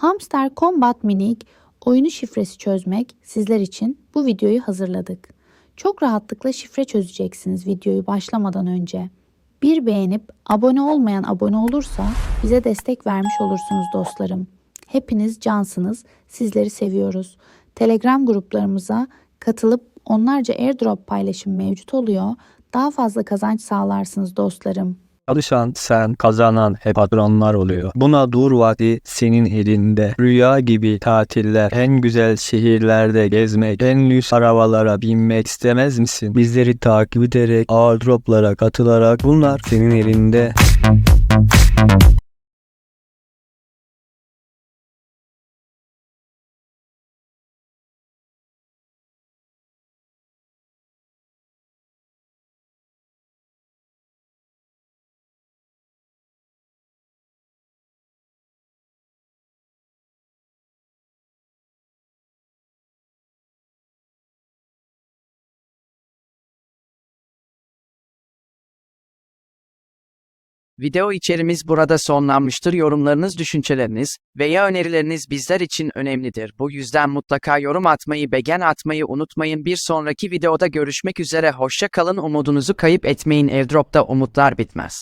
Hamster Combat Minik oyunu şifresi çözmek sizler için bu videoyu hazırladık. Çok rahatlıkla şifre çözeceksiniz videoyu başlamadan önce. Bir beğenip abone olmayan abone olursa bize destek vermiş olursunuz dostlarım. Hepiniz cansınız, sizleri seviyoruz. Telegram gruplarımıza katılıp onlarca airdrop paylaşım mevcut oluyor. Daha fazla kazanç sağlarsınız dostlarım. Çalışan sen, kazanan hep patronlar oluyor. Buna dur vakti senin elinde. Rüya gibi tatiller, en güzel şehirlerde gezmek, en lüks arabalara binmek istemez misin? Bizleri takip ederek, airdroplara katılarak bunlar senin elinde. Video içerimiz burada sonlanmıştır. Yorumlarınız, düşünceleriniz veya önerileriniz bizler için önemlidir. Bu yüzden mutlaka yorum atmayı, beğen atmayı unutmayın. Bir sonraki videoda görüşmek üzere. Hoşça kalın. Umudunuzu kayıp etmeyin. Airdrop'ta umutlar bitmez.